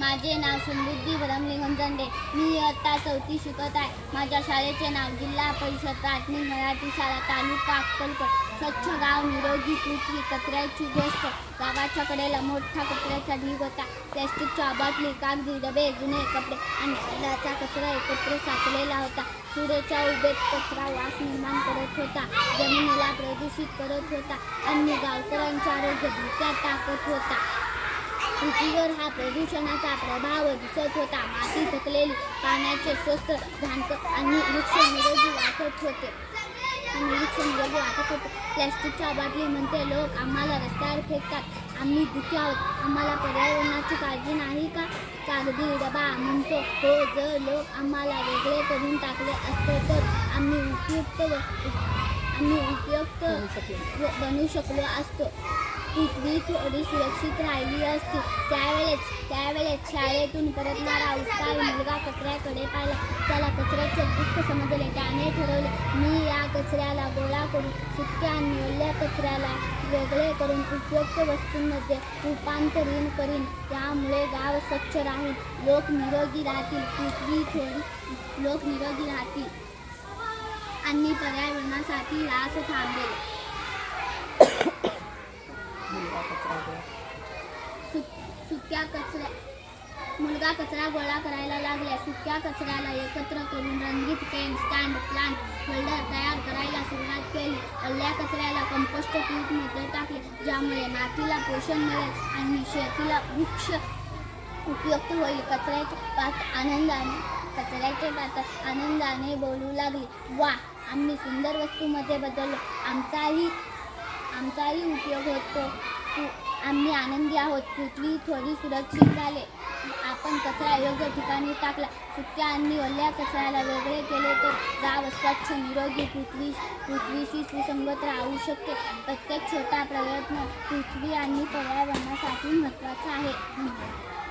माझे नाव समृद्धी भरमलिंगम झंडे. मी इयत्ता चौथी शिकत आहे. माझ्या शाळेचे नाव जिल्हा परिषद प्राथमिक मराठी शाळा तालुका अक्कलकोट. स्वच्छ गाव निरोगी पृथ्वी कचऱ्याची गोष्ट. गावाच्या कडेला मोठा कचऱ्याचा ढीग होता. प्लॅस्टिकच्या बाटली कागदी डबे जुने कपडे आणि घराचा कचरा एकत्र साचलेला होता. सुरेच्या उभेत कचरा वास निर्माण करत होता. जमिनीला प्रदूषित करत होता. आणि गावकऱ्यांच्या आरोग्य धोक्यात टाकत होता. पृथ्वीवर हा प्रदूषणाचा प्रभाव दिसत होता. माती थकलेली पाण्याचे स्वस्त घाणक आणि वृक्ष निरोगी वाटत होते. आणि वृक्ष निरोगी वाटत होते. प्लॅस्टिकच्या बाटली म्हणते लोक आम्हाला रस्त्यावर फेकतात. आम्ही दुखी आहोत. आम्हाला पर्यावरणाची काळजी नाही का? कागदी डबा म्हणतो. हो जर लोक आम्हाला वेगळे करून टाकले असते तर आम्ही उपयुक्त आम्ही उपयुक्त बनू शकलो असतो. पृथ्वी थोडी सुरक्षित राहिली असती. त्यावेळेस त्यावेळेस शाळेतून परतणारा उत्साही मुलगा कचऱ्याकडे पाहिला. त्याला कचऱ्याचे दुःख समजले. त्याने ठरवले मी या कचऱ्याला गोळा करून सुक्या आणि ओल्या कचऱ्याला वेगळे करून उपयुक्त वस्तूंमध्ये रूपांतरीन करीन. त्यामुळे गाव स्वच्छ राहील. लोक निरोगी राहतील. पृथ्वी थोडी लोक निरोगी राहतील. आणि पर्यावरणासाठी रास थांबेल. सुक्या कचरा मुलगा कचरा गोळा करायला लागला. सुक्या कचऱ्याला एकत्र करून रंगीत पेन स्टँड प्लांट होल्डर तयार करायला सुरुवात केली. अल्ल्या कचऱ्याला कंपोस्ट ट्यूबमध्ये टाकले. ज्यामुळे मातीला पोषण मिळेल आणि शेतीला वृक्ष उपयुक्त होईल. कचऱ्याचे पात आनंदाने कचऱ्याचे पात आनंदाने बोलू लागले. वा आम्ही सुंदर वस्तूमध्ये बदललो. आमचाही आमचाही उपयोग होतो. आम्ही आनंदी आहोत. पृथ्वी थोडी सुरक्षित झाले. आपण कचरा योग्य ठिकाणी टाकला. सुक्या आणि ओल्या कचऱ्याला वेगळे केले तर गाव स्वच्छ निरोगी पृथ्वी पृथ्वीशी सुसंगत राहू शकते. प्रत्येक छोटा प्रयत्न पृथ्वी आणि पर्यावरणासाठी महत्त्वाचा आहे. धन्यवाद